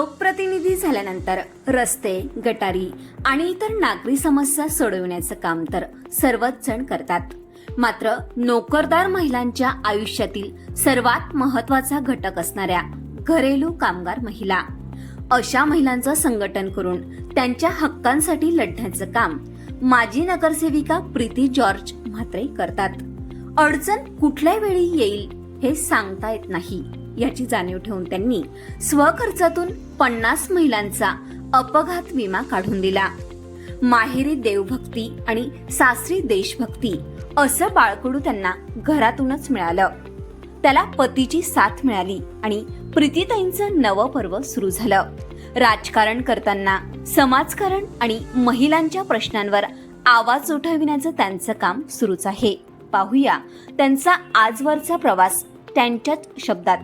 लोकप्रतिनिधी झाल्यानंतर रस्ते गटारी आणि इतर नागरी समस्या सोडविण्याचं काम तर सर्वच जण करतात. मात्र नोकरदार महिलांच्या आयुष्यातील सर्वात महत्त्वाचा घटक असणाऱ्या घरेलू कामगार महिला. अशा महिलांचं संघटन करून त्यांच्या हक्कांसाठी लढण्याचं काम माजी नगरसेविका प्रीती जॉर्ज म्हात्रे करतात. अडचण कुठल्या वेळी येईल हे सांगता येत नाही. याची जाणीव ठेवून त्यांनी स्वखर्चातून पन्नास महिलांचा अपघात विमा काढून दिला. माहेरी देवभक्ती आणि सासरी देशभक्ती असं बाळकडू त्यांना घरातूनच मिळालं. त्याला पतीची साथ मिळाली आणि प्रीतीताईंचं नवं पर्व सुरू झालं. राजकारण करताना समाजकारण आणि महिलांच्या प्रश्नांवर आवाज उठविण्याचं त्यांचं काम सुरूच आहे. पाहूया त्यांचा आजवरचा प्रवास त्यांच्याच शब्दात.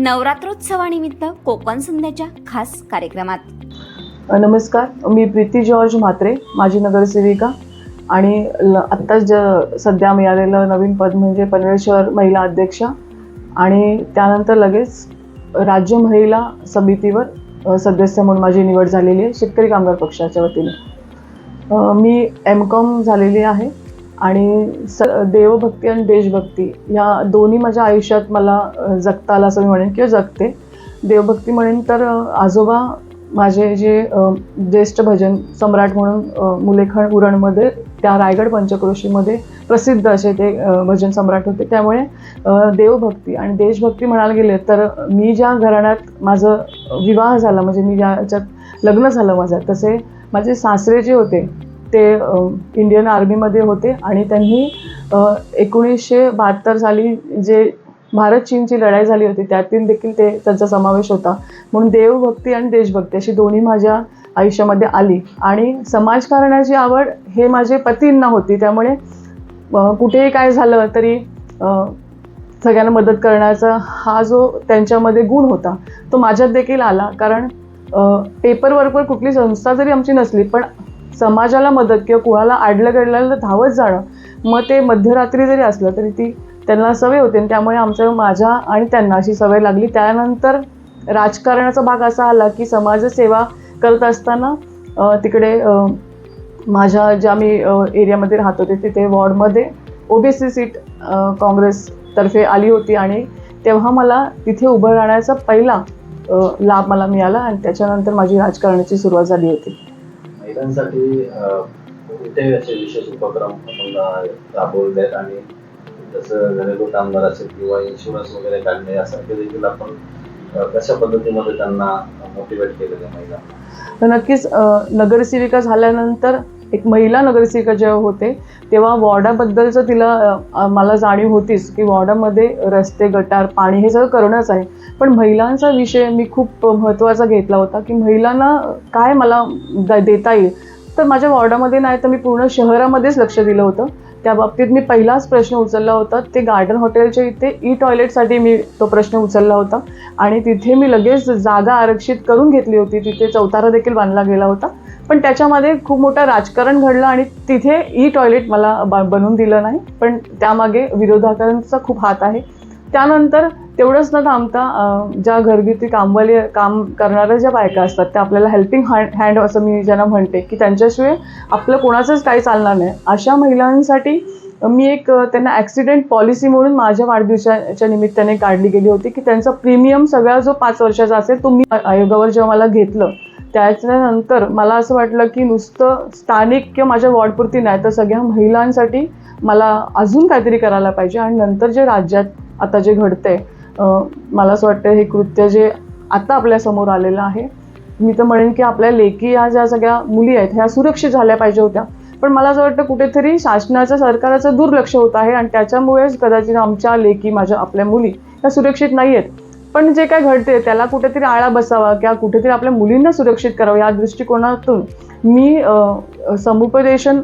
नवरात्रोत्सवानिमित्त कोकण संध्याच्या खास कार्यक्रमात. नमस्कार. मी प्रीती जॉर्ज म्हात्रे माजी नगरसेविका. आणि ल आत्ताच ज सध्या मिळालेलं नवीन पद म्हणजे पनवेल शहर महिला अध्यक्षा. आणि त्यानंतर लगेच राज्य महिला समितीवर सदस्य म्हणून माझी निवड झालेली आहे शेतकरी कामगार पक्षाच्या वतीने. मी एम कॉम झालेली आहे. आणि स देवभक्ती आणि देशभक्ती या दोन्ही माझ्या आयुष्यात मला जगता आला असं मी म्हणेन किंवा जगते. देवभक्ती म्हणेन तर आजोबा माझे जे ज्येष्ठ भजन सम्राट म्हणून मुलेखण उरणमध्ये त्या रायगड पंचक्रोशीमध्ये प्रसिद्ध असे ते भजन सम्राट होते. त्यामुळे देवभक्ती आणि देशभक्ती म्हणायला गेले तर मी ज्या घराण्यात माझं विवाह झाला म्हणजे मी ज्याच्यात लग्न झालं माझं तसे माझे सासरे जे होते ते इंडियन आर्मीमध्ये होते आणि त्यांनी एकोणीसशे बहात्तर साली जे भारत चीनची लढाई झाली होती त्यातील देखील ते त्यांचा समावेश होता. म्हणून देवभक्ती आणि देशभक्ती अशी दोन्ही माझ्या आयुष्यामध्ये आली. आणि समाजकारणाची आवड हे माझे पतींना होती. त्यामुळे कुठेही काय झालं तरी सगळ्यांना मदत करण्याचा हा जो त्यांच्यामध्ये गुण होता तो माझ्यात देखील आला. कारण पेपरवर कुठली संस्था जरी आमची नसली पण समाजाला मदत किंवा कुणाला आडलं गेडलं धावत जाणं. मग ते मध्यरात्री जरी असलं तरी ती त्यांना सवय होते आणि त्यामुळे आमचं माझ्या आणि त्यांना अशी सवय लागली. त्यानंतर राजकारणाचा भाग असा आला की समाजसेवा करत असताना तिकडे माझ्या ज्या मी एरियामध्ये राहत होते तिथे वॉर्डमध्ये ओबीसी सीट काँग्रेसतर्फे आली होती आणि तेव्हा मला तिथे उभं राहण्याचा पहिला लाभ मला मिळाला आणि त्याच्यानंतर माझी राजकारणाची सुरुवात झाली होती. महिलांसाठी अं, कोणते असे विशेष उपक्रम आपण राबवले आहेत आणि जसं घरेलू कामगार असेल किंवा इन्शुरन्स वगैरे काढणे यासारखे देखील आपण कशा पद्धतीमध्ये त्यांना मोटिवेट केलेलं महिला तर नक्कीच नगरसेविका झाल्यानंतर एक महिला नगरसेविका जेव्हा होते तेव्हा वॉर्डाबद्दलचं तिला मला जाणीव होतीच की वॉर्डामध्ये रस्ते गटार पाणी हे सगळं करणंच आहे. पण महिलांचा विषय मी खूप महत्त्वाचा घेतला होता की महिलांना काय मला द- देता येईल? तर माझ्या वॉर्डामध्ये नाही तर मी पूर्ण शहरामध्येच लक्ष दिलं होतं. त्या बाबतीत मी पहिलाच प्रश्न उचलला होता. ते गार्डन हॉटेलच्या इथे ई टॉयलेटसाठी मी तो प्रश्न उचलला होता. आणि तिथे मी लगेच जागा आरक्षित करून घेतली होती. तिथे चौतारा देखील बांधला गेला होता. पण त्याच्यामध्ये खूप मोठं राजकारण घडलं आणि तिथे ई टॉयलेट मला ब- बनवून दिलं नाही. पण त्यामागे विरोधकांचा खूप हात आहे. त्यानंतर तेवढंच न थांबता ज्या घरगुती कामवाली काम करणाऱ्या ज्या बायका असतात त्या आपल्याला हेल्पिंग हँड हँड असं मी ज्यांना म्हणते की त्यांच्याशिवाय आपलं कोणाचंच काही चालणार नाही. अशा महिलांसाठी मी एक त्यांना ॲक्सिडेंट पॉलिसी म्हणून माझ्या वाढदिवसाच्या निमित्ताने काढली गेली होती की त्यांचा प्रीमियम सगळा जो पाच वर्षाचा असेल तो मी आयोगावर जेव्हा मला घेतलं त्याच्यानंतर मला असं वाटलं की नुसतं स्थानिक किंवा माझ्या वॉर्डपुरती नाही तर सगळ्या महिलांसाठी मला अजून काहीतरी करायला पाहिजे. आणि नंतर जे राज्यात आता जे घडतंय मला असं वाटतं हे कृत्य जे आता आपल्यासमोर आलेलं आहे मी तर म्हणेन की आपल्या लेकी या ज्या सगळ्या मुली आहेत ह्या सुरक्षित झाल्या पाहिजे होत्या. पण मला असं वाटतं कुठेतरी शासनाचं सरकाराचं दुर्लक्ष होत आहे आणि त्याच्यामुळेच कदाचित आमच्या लेकी माझ्या आपल्या मुली ह्या सुरक्षित नाही आहेत पण जे काय घडते त्याला कुठेतरी आळा बसावा किंवा कुठेतरी आपल्या मुलींना सुरक्षित करावं या दृष्टिकोनातून मी समुपदेशन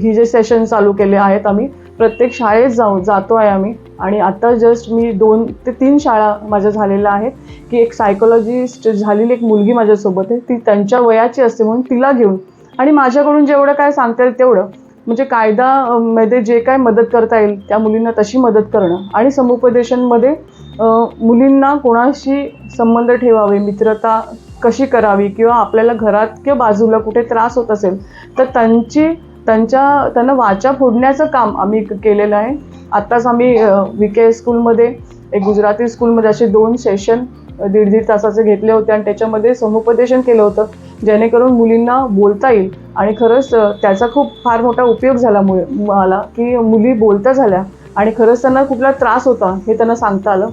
ही जे सेशन चालू केले आहेत आम्ही प्रत्येक शाळेत जाऊ जातो आहे आम्ही. आणि आता जस्ट मी दोन ते तीन शाळा माझ्या झालेल्या आहेत की एक सायकोलॉजिस्ट झालेली एक मुलगी माझ्यासोबत आहे ती त्यांच्या वयाची असते म्हणून तिला घेऊन. आणि माझ्याकडून जेवढं काय सांगता येईल तेवढं. म्हणजे कायदा मध्ये जे काय मदत करता येईल त्या मुलींना तशी मदत करणं. आणि समुपदेशनमध्ये मुलींना कोणाशी संबंध ठेवावे मित्रता कशी करावी किंवा आपल्याला घरात किंवा बाजूला कुठे त्रास होत असेल तर त्यांची त्यांच्या त्यांना वाचा फोडण्याचं काम आम्ही केलेलं आहे. आत्ताच आम्ही व्ही के स्कूलमध्ये एक गुजराती स्कूलमध्ये असे दोन सेशन दीड दीड तासाचे घेतले होते आणि त्याच्यामध्ये समुपदेशन केलं होतं जेणेकरून मुलींना बोलता येईल. आणि खरंच त्याचा खूप फार मोठा उपयोग झाला मु मला की मुली बोलता झाल्या आणि खरंच त्यांना कुठला त्रास होता हे त्यांना सांगता आलं.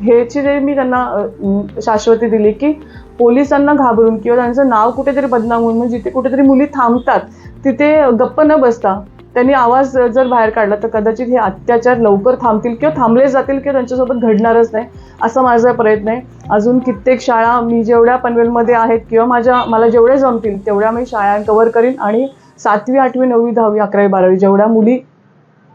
ह्याची जे मी त्यांना शाश्वती दिली की पोलिसांना घाबरून किंवा त्यांचं नाव कुठेतरी बदनाम होऊन म्हणजे जिथे कुठेतरी मुली थांबतात तिथे गप्प न बसता त्यांनी आवाज जर बाहेर काढला तर कदाचित हे अत्याचार लवकर थांबतील किंवा थांबले जातील किंवा त्यांच्यासोबत घडणारच नाही असा माझा प्रयत्न आहे. अजून कित्येक शाळा मी जेवढ्या पनवेलमध्ये आहेत किंवा माझ्या मला जेवढ्या जमतील तेवढ्या मी शाळा कव्हर करीन आणि सातवी आठवी नववी दहावी अकरावी बारावी जेवढ्या मुली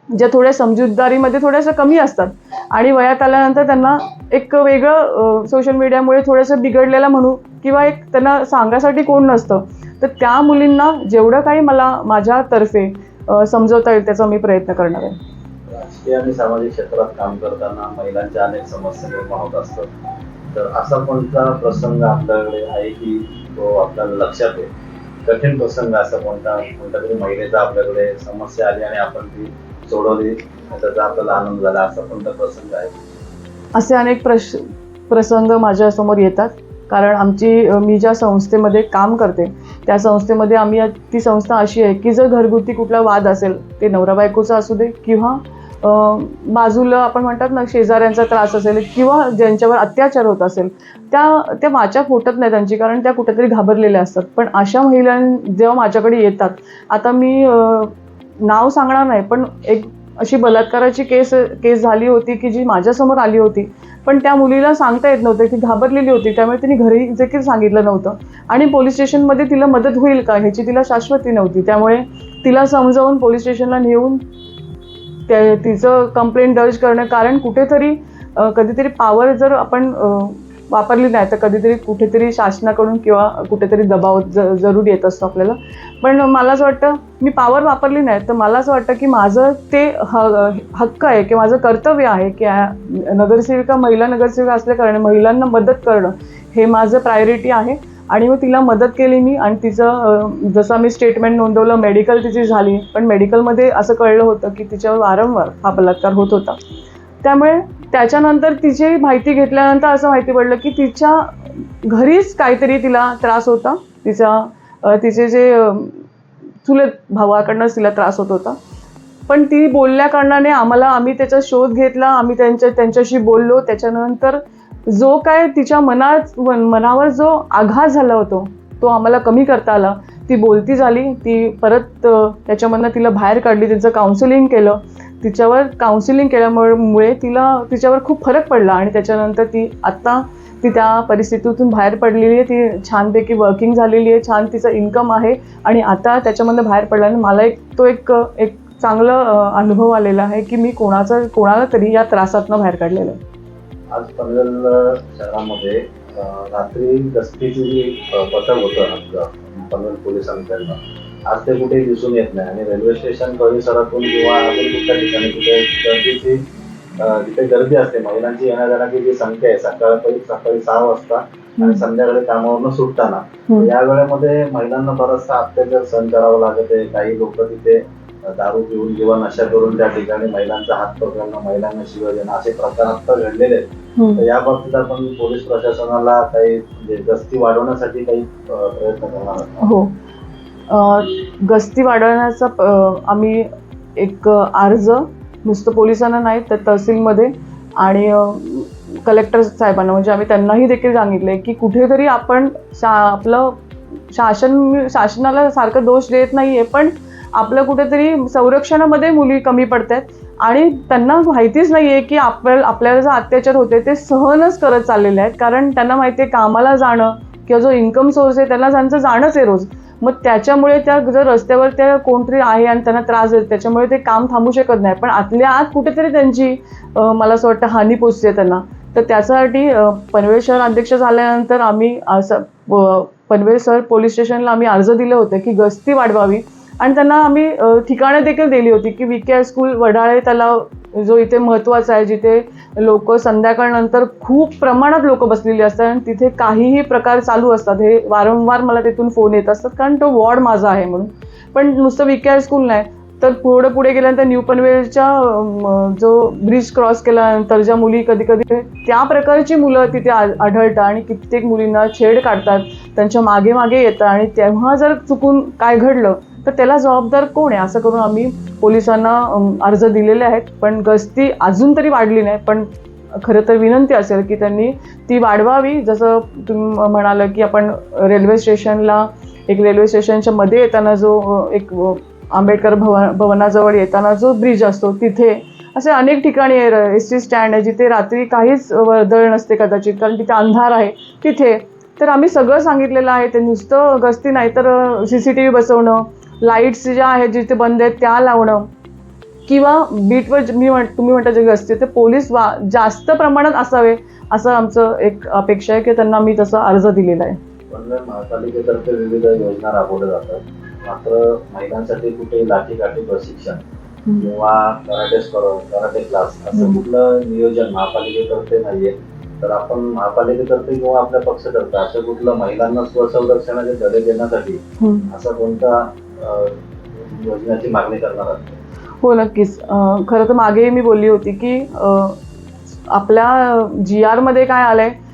ज्या थोड्या समजूतदारीमध्ये थोड्याशा कमी असतात. आणि वयात आल्यानंतर त्यांना एक वेगळं सोशल मीडियामुळे थोडंसं बिघडलेलं म्हणू किंवा एक त्यांना सांगायसाठी कोण नसतं. तर त्या मुलींना जेवढं काही मला माझ्यातर्फे समजवता येईल त्याचा मी प्रयत्न करणार आहे. राजकीय आणि सामाजिक क्षेत्रात काम करताना महिलांच्या अनेक समस्या निर्माण होत असतात. तर असा कोणता प्रसंग आपल्याकडे आहे की तो आपल्याला लक्षात येईल? कठीण प्रसंग असा कोणता कोणत्या तरी महिलेचा आपल्याकडे समस्या आली आणि आपण ती सोडवली त्याचा आपल्याला आनंद झाला असा कोणता प्रसंग आहे? असे अनेक प्रश प्रसंग माझ्यासमोर येतात. कारण आमची मी ज्या संस्थेमध्ये काम करते त्या संस्थेमध्ये आम्ही ती संस्था अशी आहे की जर घरगुती कुठला वाद असेल ते नवरा बायकोचा असू दे किंवा बाजूला आपण म्हणतात ना शेजाऱ्यांचा त्रास असेल किंवा ज्यांच्यावर अत्याचार होत असेल त्या त्या वाचा फुटत नाही त्यांची कारण त्या कुठेतरी घाबरलेल्या असतात. पण अशा महिला जेव्हा माझ्याकडे येतात आता मी नाव सांगणार नाही पण एक अशी बलात्काराची केस केस झाली होती की जी माझ्यासमोर आली होती. पण त्या मुलीला सांगता येत नव्हतं ती घाबरलेली होती त्यामुळे तिने घरी देखील सांगितलं नव्हतं. आणि पोलीस स्टेशनमध्ये तिला मदत होईल का ह्याची तिला शाश्वती नव्हती. त्यामुळे तिला समजावून पोलीस स्टेशनला नेऊन त्या तिचं कंप्लेंट दर्ज करणं कारण कुठेतरी कधीतरी पावर जर आपण वापरली नाही तर कधीतरी कुठेतरी शासनाकडून किंवा कुठेतरी दबाव ज जरूर येत असतो आपल्याला. पण मला असं वाटतं मी पावर वापरली नाही तर मला असं वाटतं की माझं ते ह हक्क आहे की माझं कर्तव्य आहे की नगरसेविका महिला नगरसेविका असल्या कारणे महिलांना मदत करणं हे माझं प्रायोरिटी आहे. आणि मग तिला मदत केली मी आणि तिचं जसं मी स्टेटमेंट नोंदवलं मेडिकल तिची झाली. पण मेडिकलमध्ये असं कळलं होतं की तिच्यावर वारंवार हा बलात्कार होत होता. त्यामुळे त्याच्यानंतर तिची माहिती घेतल्यानंतर असं माहिती पडलं की तिच्या घरीच काहीतरी तिला त्रास होता. तिचा तिचे जे चुलत भावाकडनंच तिला त्रास होत होता. पण ती बोलल्या कारणाने आम्हाला आम्ही त्याचा शोध घेतला आम्ही त्यांच्या त्यांच्याशी बोललो. त्याच्यानंतर जो काय तिच्या मनात मनावर जो आघात झाला होतो तो आम्हाला कमी करता आला. ती बोलती झाली ती परत त्याच्यामधनं तिला बाहेर काढली तिचं काउन्सिलिंग केलं. तिच्यावर काउन्सिलिंग केल्यामुळे मुळे तिला तिच्यावर खूप फरक पडला आणि त्याच्यानंतर ती आत्ता ती त्या परिस्थितीतून बाहेर पडलेली आहे. ती छानपैकी वर्किंग झालेली आहे. छान तिचं इन्कम आहे. आणि आता त्याच्यामधनं बाहेर पडल्याने मला एक तो एक एक चांगला अनुभव आलेला आहे की मी कोणाचा कोणाला तरी या त्रासातनं बाहेर काढलेलं आहे. आज पनवेल शहरामध्ये रात्री गस्तीची जी पथक होतं आमचं. पनवेल पोलिसांकडनं आज ते कुठेही दिसून येत नाही. आणि रेल्वे स्टेशन परिसरातून किंवा अजून कुठल्या ठिकाणी कुठे गर्दीची जिथे गर्दी असते. महिलांची येण्या जाण्याची जी संख्या आहे सकाळी सकाळी सहा वाजता आणि संध्याकाळी कामावरनं सुटताना. या वेळेमध्ये महिलांना बराचसा अत्याचार सहन करावा लागत आहे. काही लोक तिथे दारू पिऊन किंवा नशा करून त्या ठिकाणी महिलांचा हात पकडणं महिलांना शिवाय देणं असे प्रकार आता घडलेले आहेत. तर या बाबतीत आपण पोलीस प्रशासनाला काही म्हणजे गस्ती वाढवण्यासाठी काही प्रयत्न करणार हो. गस्ती वाढवण्याचा आम्ही एक अर्ज नुसतं पोलिसांना नाही तर तहसीलमध्ये आणि कलेक्टर साहेबांना म्हणजे आम्ही त्यांनाही देखील सांगितले की कुठेतरी आपण शा आपलं शासन शासनाला सारखं दोष देत नाही आहे पण आपलं कुठेतरी संरक्षणामध्ये मुली कमी पडत आहेत आणि त्यांना माहितीच नाही आहे की आपल्या आपल्याला जो अत्याचार होते ते सहनच करत चाललेले आहेत. कारण त्यांना माहिती आहे कामाला जाणं किंवा जो इन्कम सोर्स आहे त्यांना त्यांचं जाणंच आहे रोज. मग त्याच्यामुळे त्या जर रस्त्यावर त्या कोणतरी आहे आणि त्यांना त्रास देत त्याच्यामुळे ते काम थांबू शकत नाही. पण आतल्या आत कुठेतरी त्यांची मला असं वाटतं हानी पोचते त्यांना. तर त्याच्यासाठी पनवेल शहर अध्यक्ष झाल्यानंतर आम्ही असं पनवेल शहर पोलीस स्टेशनला आम्ही अर्ज दिले होते की गस्ती वाढवावी. आणि त्यांना आम्ही ठिकाणं देखील दिली होती की विके स्कूल वडाळे तलाव जो इथे महत्त्वाचा आहे जिथे लोक संध्याकाळनंतर खूप प्रमाणात लोक बसलेली असतात आणि तिथे काहीही प्रकार चालू असतात. हे वारंवार मला तिथून फोन येत असतात कारण तो वॉर्ड माझा आहे म्हणून. पण नुसतं विके स्कूल नाही तर पुढे पुढे गेल्यानंतर न्यू पनवेलच्या जो ब्रिज क्रॉस केल्यानंतर ज्या मुली कधी कधी त्या प्रकारची मुलं तिथे आ- आढळतात आणि कित्येक मुलींना छेड काढतात त्यांच्या मागे मागे येतात आणि तेव्हा जर चुकून काय घडलं तर त्याला जबाबदार कोण आहे? असं करून आम्ही पोलिसांना अर्ज दिलेले आहेत. पण गस्ती अजून तरी वाढली नाही. पण खरं तर विनंती असेल की त्यांनी ती वाढवावी. जसं तुम्ही म्हणालं की आपण रेल्वे स्टेशनला एक रेल्वे स्टेशनच्या मध्ये येताना जो एक आंबेडकर भवन भवनाजवळ येताना जो ब्रिज असतो तिथे असे अनेक ठिकाणी एस टी स्टँड आहे जिथे रात्री काहीच वर्दळ नसते कदाचित कारण तिथे अंधार आहे तिथे. तर आम्ही सगळं सांगितलेलं आहे. ते नुसतं गस्ती नाही तर सी सी टी व्ही बसवणं लाईट्स ज्या आहेत जिथे बंद आहेत त्या लावणं. किंवा बीटवर मी म्हण तुम्ही म्हणता जे गस्ती ते पोलीस वा जास्त प्रमाणात असावे असं आमचं एक अपेक्षा आहे की त्यांना मी तसा अर्ज दिलेला आहे. महापालिकेतर्फे विविध योजना राबवल्या जातात. मात्र महिलांसाठी कुठे लाठीकाठी प्रशिक्षण किंवा कराटे कराटे क्लास असं. कुठलं नियोजन महापालिकेतर्फे नाहीये. तर आपण महापालिकेतर्फे किंवा आपल्या पक्षातर्फे असं कुठलं महिलांना स्वसंरक्षणाचे धडे देण्यासाठी. असा कोणता योजनेची मागणी करणार आहात. हो नक्कीच. खरं तर मागे मी बोलली होती की आपल्या जी आरमध्ये काय आलंय आहे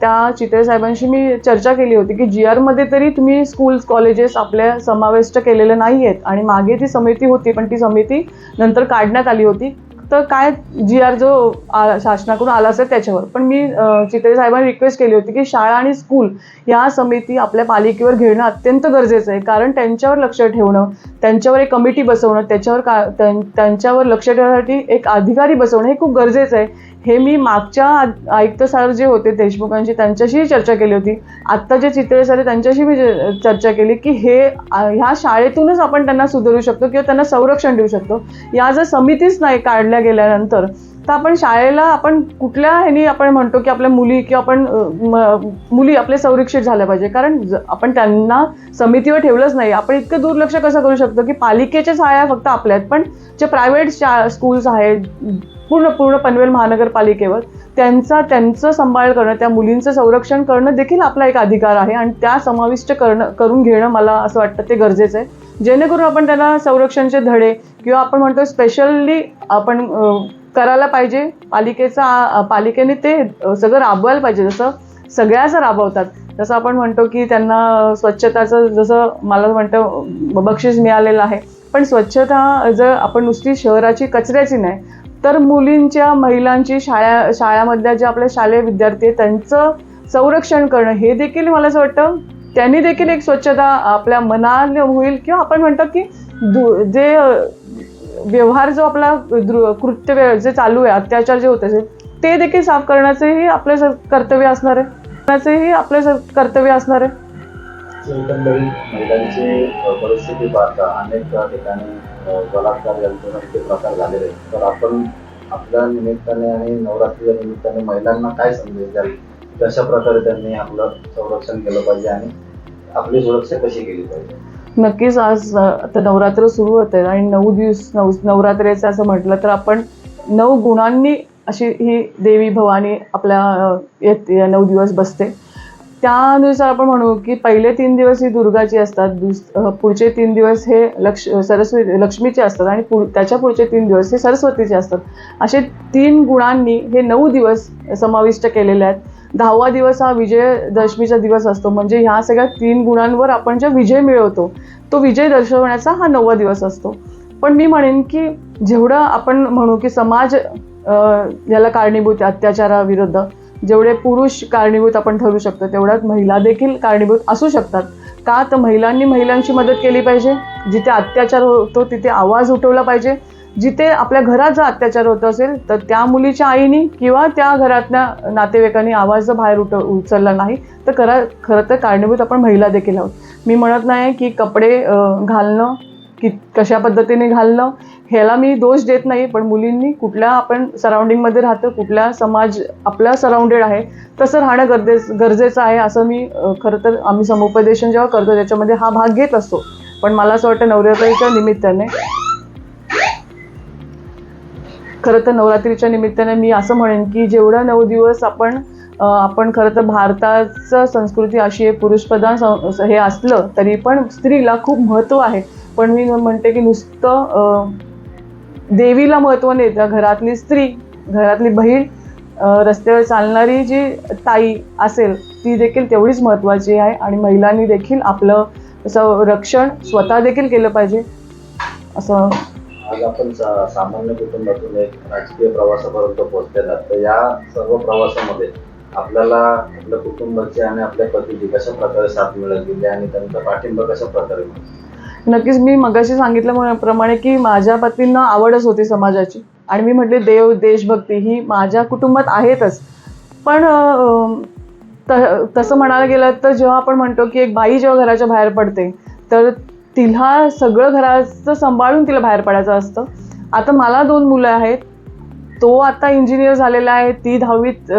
त्या चित्रे साहेबांशी मी चर्चा केली होती की जी आरमध्ये तरी तुम्ही स्कूल्स कॉलेजेस आपल्या समाविष्ट केलेले नाही आहेत आणि मागे ती समिती होती पण ती समिती नंतर काढण्यात आली होती. तर काय जी आर जो आ- शासनाकडून आला असेल त्याच्यावर. पण मी चितळे साहेबांनी रिक्वेस्ट केली होती की शाळा आणि स्कूल या समिती आपल्या पालिकेवर घेणं अत्यंत गरजेचं आहे. कारण त्यांच्यावर लक्ष ठेवणं त्यांच्यावर एक कमिटी बसवणं त्याच्यावर का त्यां- त्यांच्यावर लक्ष ठेवण्यासाठी एक अधिकारी बसवणं हे खूप गरजेचं आहे. हे मी मागच्या आयुक्त सर जे होते देशमुखांशी त्यांच्याशीही चर्चा केली होती. आत्ता जे चित्रे सर त्यांच्याशी मी चर्चा केली की हे ह्या शाळेतूनच आपण त्यांना सुधारू शकतो किंवा त्यांना संरक्षण देऊ शकतो. या जर समितीच नाही काढल्या गेल्यानंतर तर आपण शाळेला आपण कुठल्या ह्यानी आपण म्हणतो की आपल्या मुली किंवा आपण मुली आपले संरक्षित झाल्या पाहिजे? कारण आपण त्यांना समितीवर ठेवलंच नाही. आपण इतकं दुर्लक्ष कसं करू शकतो की पालिकेच्या शाळा फक्त आपल्या आहेत पण जे प्रायव्हेट शा स्कूल्स आहेत पूर्ण पूर्ण पनवेल महानगरपालिकेवर त्यांचा त्यांचं सांभाळ करणं त्या मुलींचं संरक्षण करणं देखील आपला एक अधिकार आहे. आणि त्या समाविष्ट करणं करून घेणं मला असं वाटतं ते गरजेचं आहे. जेणेकरून आपण त्यांना संरक्षणचे धडे किंवा आपण म्हणतो स्पेशली आपण करायला पाहिजे. पालिकेचा पालिकेने ते सगळं राबवायला पाहिजे. जसं सगळ्याच राबवतात. जसं आपण म्हणतो की त्यांना स्वच्छताचं जसं मला म्हणतं बक्षीस मिळालेलं आहे. पण स्वच्छता जर आपण नुसती शहराची कचऱ्याची नाही तर मुलींच्या महिलांची शाळा शाळामधल्या जे आपल्या शालेय विद्यार्थी आहेत त्यांचं संरक्षण करणं हे देखील मला असं वाटतं. त्यांनी देखील एक स्वच्छता आपल्या मनाने होईल किंवा आपण म्हणतो की दु जे व्यवहार जो आपला दृ कृत्य जे चालू आहे अत्याचार जे होत असेल ते देखील साफ करण्याचंही आपलं कर्तव्य असणार आहे. करण्याचंही आपलं कर्तव्य असणार आहे. एकंदरीत महिलांची परिस्थिती पाहता अनेक ठिकाणी बलात्कार यांचे प्रकार झालेले आहेत तर आपण आपल्या निमित्ताने आणि नवरात्रीच्या निमित्ताने महिलांना काय संदेश द्याल? कशा प्रकारे त्यांनी आपलं संरक्षण केलं पाहिजे आणि आपली सुरक्षा कशी केली पाहिजे? नक्कीच आज आता नवरात्र सुरू होते आणि नऊ दिवस नऊ नवरात्रेचं असं म्हटलं तर आपण नऊ गुणांनी अशी ही देवी भवानी आपल्या या नऊ दिवस बसते. त्यानुसार आपण म्हणू की पहिले तीन दिवस ही दुर्गाची असतात दुस पुढचे तीन दिवस हे लक्ष सरस्वती लक्ष्मीचे असतात आणि पु त्याच्या पुढचे तीन दिवस हे सरस्वतीचे असतात. असे तीन गुणांनी हे नऊ दिवस समाविष्ट केलेले आहेत. दहावा दिवस हा विजयदशमीचा दिवस असतो. म्हणजे ह्या सगळ्या तीन गुणांवर आपण जे विजय मिळवतो तो विजय दर्शवण्याचा हा नववा दिवस असतो. पण मी म्हणेन की जेवढं आपण म्हणू की समाज याला कारणीभूत अत्याचाराविरुद्ध जेवढे पुरुष कारणीभूत आपण ठरू शकतो तेवढ्याच महिला देखील कारणीभूत असू शकतात. का तर महिलांनी महिलांची मदत केली पाहिजे जिथे अत्याचार होतो तिथे आवाज उठवला पाहिजे. जिथे आपल्या घरात जर अत्याचार होत असेल तर त्या मुलीच्या आईनी किंवा त्या घरातल्या नातेवाईकांनी आवाज जर बाहेर उठ उचलला नाही तर खरं खरं तर कारणीभूत आपण महिला देखील आहोत. मी म्हणत नाही की कपडे घालणं की कशा पद्धतीने घालणं ह्याला मी दोष देत नाही पण मुलींनी कुठल्या आपण सराउंडिंगमध्ये राहतो कुठला समाज आपला सराउंडेड आहे तसं राहणं गरजे गरजेचं आहे असं मी खरं तर आम्ही समुपदेशन जेव्हा करतो त्याच्यामध्ये हा भाग घेत असतो. पण मला असं वाटतं नवरात्रीच्या निमित्ताने खरं तर नवरात्रीच्या निमित्ताने मी असं म्हणेन की जेवढा नऊ दिवस आपण आपण खरं तर भारताचं संस्कृती अशी आहे पुरुषप्रधान सं- हे असलं तरी पण स्त्रीला खूप महत्त्व आहे. पण मी म्हणते की नुसतं देवीला महत्त्व नाही तर घरातली स्त्री घरातली बहीण रस्त्यावर चालणारी जी ताई असेल ती देखील तेवढीच महत्त्वाची आहे आणि महिलांनी देखील आपलं असं रक्षण स्वतः देखील केलं पाहिजे. असं. आज आपण सा- सामान्य कुटुंबातून एक राजकीय प्रवासापर्यंत पोहोचलेला तर या सर्व प्रवासामध्ये आपल्याला आपल्या कुटुंबाची आणि आपल्या पतीची कशा प्रकारे साथ मिळत गेली आणि त्यांचा पाठिंबा कशा प्रकारे मिळतो? नक्कीच मी मगाशी सांगितल्याप्रमाणे की माझ्या पत्नींना आवडच होती समाजाची. आणि मी म्हटले देव देशभक्ती ही माझ्या कुटुंबात आहेतच. पण त तसं म्हणायला गेलं तर जेव्हा आपण म्हणतो की एक बाई जेव्हा घराच्या बाहेर पडते तर तिला सगळं घराचं सांभाळून तिला बाहेर पडायचं असतं. आता मला दोन मुलं आहेत. तो आता इंजिनियर झालेला आहे ती दहावीत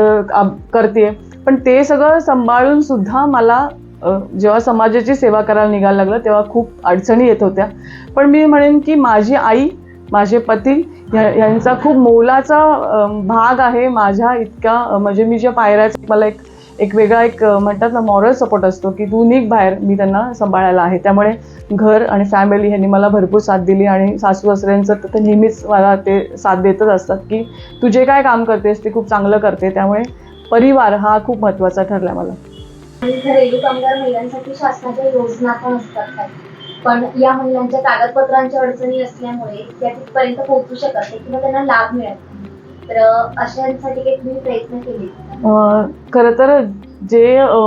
करते पण ते सगळं सांभाळून सुद्धा मला जेव्हा समाजाची सेवा करायला निघायला लागलं तेव्हा खूप अडचणी येत होत्या. पण मी म्हणेन की माझी आई माझे पती ह्या- यांचा खूप मोलाचा भाग आहे माझ्या इतक्या म्हणजे मी ज्या पायऱ्याचा मला एक एक वेगळा एक म्हणतात ना मॉरल सपोर्ट असतो की तू निघ बाहेर मी त्यांना सांभाळायला आहे. त्यामुळे घर आणि फॅमिली ह्यांनी मला भरपूर साथ दिली आणि सासू सासऱ्यांचं तर नेहमीच मला ते साथ देतच असतात की तू जे काय काम करतेस ते खूप चांगलं करते. त्यामुळे परिवार हा खूप महत्त्वाचा ठरला मला. घरेलू कामगार महिलांसाठी शासनाच्या योजना पण असतात काही पण या महिलांच्या कागदपत्रांच्या अडचणी असल्यामुळे त्या तिथपर्यंत पोहोचू शकत नाही किंवा त्यांना लाभ मिळत नाही. तर अशांसाठी काही तुम्ही प्रयत्न केले का? खरं तर जे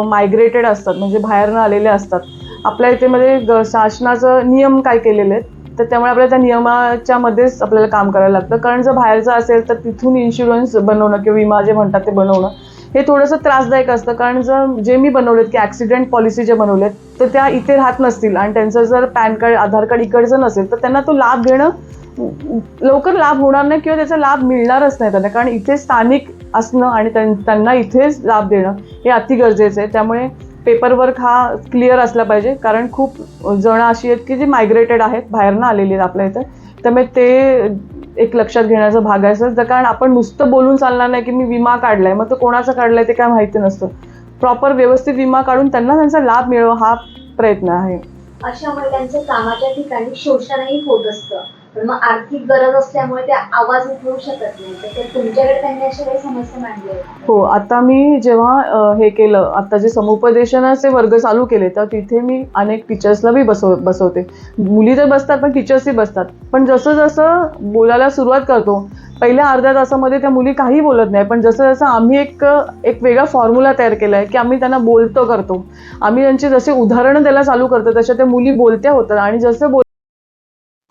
मायग्रेटेड असतात म्हणजे बाहेरनं आलेले असतात आपल्या इथे म्हणजे मध्ये शासनाचं नियम काय केलेले आहेत तर त्यामुळे आपल्याला त्या नियमाच्या मध्येच आपल्याला काम करायला लागतं. कारण जर बाहेरचं असेल तर तिथून इन्शुरन्स बनवणं किंवा विमा जे म्हणतात ते बनवणं हे थोडंसं त्रासदायक असतं. कारण जर जे मी बनवलेत की ॲक्सिडेंट पॉलिसी जे बनवलेत तर त्या इथे राहत नसतील. आणि त्यांचं जर पॅन कार्ड आधार कार्ड इकडचं नसेल तर त्यांना तो लाभ घेणं लवकर लाभ होणार नाही किंवा त्याचा लाभ मिळणारच नाही त्यांना. कारण इथे स्थानिक असणं आणि त्यां- त्यांना इथेच लाभ देणं हे अति गरजेचं आहे. त्यामुळे पेपरवर्क हा क्लिअर असला पाहिजे. कारण खूप जणं अशी आहेत की जी मायग्रेटेड आहेत बाहेरनं आलेली आहेत आपल्या इथं. त्यामुळे ते एक लक्षात घेण्याचा भाग आहे. सर कारण आपण नुसतं बोलून चालणार नाही की मी विमा काढलाय मग तो कोणाचा काढलाय ते काय माहिती नसतं. प्रॉपर व्यवस्थित विमा काढून त्यांना त्यांचा लाभ मिळवा हा प्रयत्न आहे. अशामुळे त्यांचं कामाच्या ठिकाणी शोषणही होत असतं. पण मग आर्थिक गरज असल्यामुळे ते आवाज उठवू शकत नाही. तर तुमच्याकडे त्यांनी अशा काही समस्या मांडली हो आता मी जेव्हा हे केलं आता जे समुपदेशनाचे वर्ग चालू केले तर तिथे मी अनेक टीचर्सला बी बसव बसवते. मुली तर बसतात पण टीचर्सही बसतात. पण जसं जसं बोलायला सुरुवात करतो पहिल्या अर्ध्या तासामध्ये त्या मुली काही बोलत नाही. पण जसं जसं आम्ही एक एक वेगळा फॉर्म्युला तयार केला आहे की आम्ही त्यांना बोलतो करतो आम्ही त्यांची जसे उदाहरणं द्यायला चालू करतो तशा त्या मुली बोलत्या होतात. आणि जसं बोल